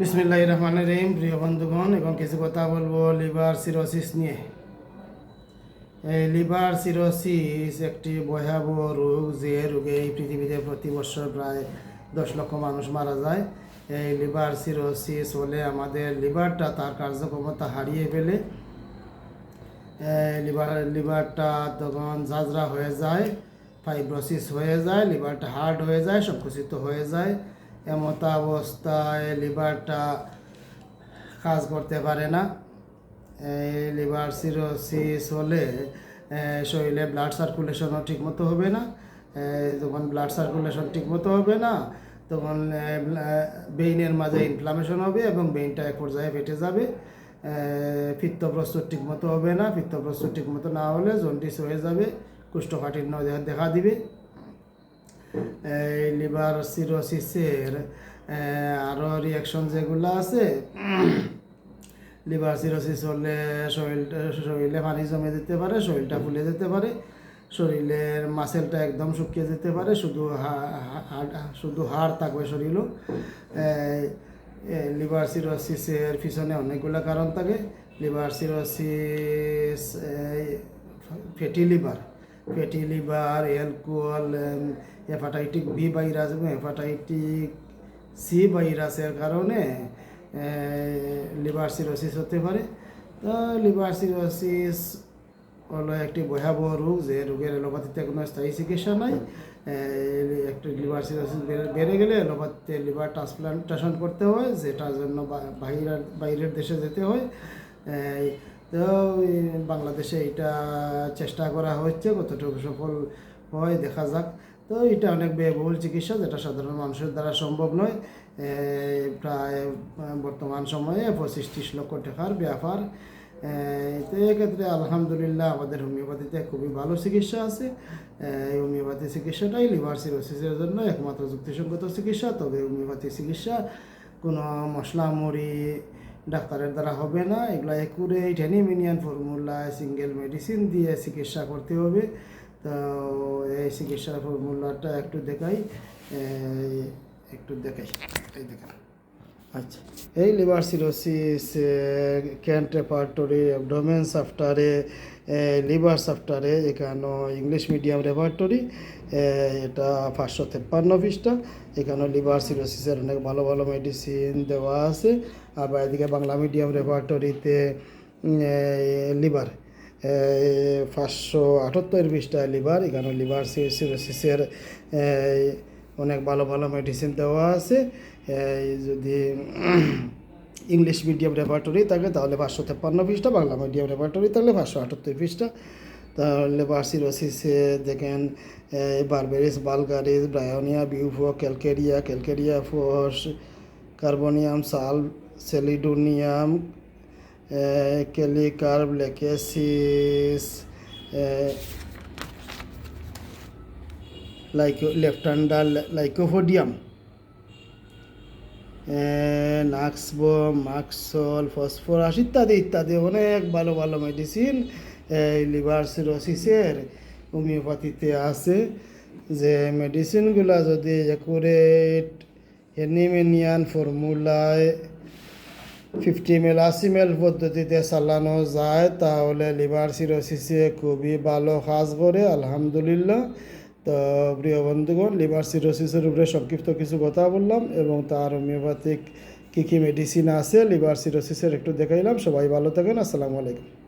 বিসমিল্লাহ রহমান রহিম, প্রিয় বন্ধুগণ, এবং কিছু কথা বলব লিভার সিরোসিস নিয়ে। এই লিভার সিরোসিস একটি ভয়াবহ রোগ যে রোগে এই পৃথিবীতে প্রতি বছর প্রায় দশ লক্ষ মানুষ মারা যায়। এই লিভার সিরোসিস হলে আমাদের লিভারটা তার কার্যক্ষমতা হারিয়ে ফেলে। লিভার, লিভারটা তখন ঝাঁঝরা হয়ে যায়, ফাইব্রোসিস হয়ে যায়, লিভারটা হার্ড হয়ে যায় সংকুচিত হয়ে যায়। এমত অবস্থায় লিভারটা কাজ করতে পারে না। এই লিভার সিরোসিস হলে শরীরে ব্লাড সার্কুলেশনও ঠিকমতো হবে না। যখন ব্লাড সার্কুলেশন ঠিকমতো হবে না তখন বেইনের মাঝে ইনফ্লামেশন হবে এবং বেইনটা এক পর্যায়ে ফেটে যাবে। এ, পিত্ত প্রস্তুত ঠিকমতো হবে না পিত্ত প্রস্তুত ঠিকমতো না হলে জন্ডিস হয়ে যাবে কুষ্ঠকাঠিন্য দেখা- দিবে। লিভার সিরোসিসের আরও রিয়াকশন যেগুলো আছে, লিভার সিরোসিস হলে শরীরটা শরীরে পানি জমে যেতে পারে, শরীরটা ফুলে যেতে পারে, শরীরের মাসেলটা একদম শুকিয়ে যেতে পারে, শুধু শুধু হাড় থাকবে শরীরও। লিভার সিরোসিসের পিছনে অনেকগুলো কারণ থাকে। Liver cirrhosis fatty liver. Fatty liver, alcohol hepatitic B virus এবং হেপাটাইটিক সি ভাইরাসের কারণে লিভার সিরোসিস হতে পারে। তো লিভার সিরোসিস হলো একটি ভয়াবহ রোগ যে রোগের এলোপ্যাথিতে কোনো স্থায়ী চিকিৎসা নাই। একটি লিভার সিরোসিস বেড়ে গেলে এলোপ্যাথিতে লিভার ট্রান্সপ্লান্টেশন করতে হয়, যেটার জন্য বাইরের বাইরের দেশে যেতে হয়। তো বাংলাদেশে এটা চেষ্টা করা হচ্ছে, কতটুকু সফল হয় দেখা যাক। তো এটা অনেক ব্যয়বহুল চিকিৎসা, যেটা সাধারণ মানুষের দ্বারা সম্ভব নয়। প্রায় বর্তমান সময়ে পঁচিশ ত্রিশ লক্ষ টাকার ব্যাপার। তো এক্ষেত্রে আলহামদুলিল্লাহ আমাদের হোমিওপ্যাথিতে খুবই ভালো চিকিৎসা আছে। এই হোমিওপ্যাথি চিকিৎসাটাই লিভার সিরোসিসের জন্য একমাত্র যুক্তিসঙ্গত চিকিৎসা। তবে হোমিওপ্যাথি চিকিৎসা, কোনো মশলা, মুড়ি ডাক্তারের দ্বারা হবে না, এগুলো একুরেট অ্যানিমিনিয়ান ফর্মুলা সিঙ্গেল মেডিসিন দিয়ে চিকিৎসা করতে হবে। তো এই চিকিৎসার ফর্মুলাটা একটু দেখাই একটু দেখাই, এই দেখান। আচ্ছা। এই liver cirrhosis Kent repertory abdomen সাফটারে liver সাফটারে, এখানে ইংলিশ মিডিয়াম রেপার্টরি এটা পাঁচশো তেপ্পান্ন পৃষ্ঠা। এখানে লিভার সিরোসিসের অনেক ভালো ভালো মেডিসিন দেওয়া আছে। আবার এদিকে বাংলা মিডিয়াম রেপার্টরিতে লিভার পাঁচশো আটাত্তর পৃষ্ঠা লিভার, এখানে লিভার সিরোসিসের অনেক ভালো ভালো মেডিসিন দেওয়া আছে। যদি ইংলিশ মিডিয়াম রেপার্টরি থাকে, তাহলে পাঁচশো তেপ্পান্ন পৃষ্ঠা, বাংলা মিডিয়াম রেপার্টরি থাকলে পাঁচশো আটাত্তর পৃষ্ঠা। তাহলে বার্সিরোসিসে দেখেন berberis, vulgaris, bryonia, bufo, calcarea calcarea, phos, carbonicum, sul, chelidonium kali carb lachesis lyco leptandra lycopodium nux vom মাক্সল phosphorus ইত্যাদি ইত্যাদি, অনেক ভালো ভালো মেডিসিন এই লিভার সিরোসিসের হোমিওপ্যাথিতে আছে। যে মেডিসিনগুলো যদি একুরেট অ্যানিমেনিয়ান ফর্মুলায় ফিফটি এম আশি এল পদ্ধতিতে চালানো যায়, তাহলে লিভার সিরোসিসে খুবই ভালো কাজ করে, আলহামদুলিল্লাহ। তো প্রিয় বন্ধুগণ, লিভার সিরোসিসের উপরে সংক্ষিপ্ত কিছু কথা বললাম এবং তার হোমিওপ্যাথিক কী কী মেডিসিন আছে, লিভার সিরোসিসের একটু দেখাইলাম। সবাই ভালো থাকেন, আসসালামু আলাইকুম।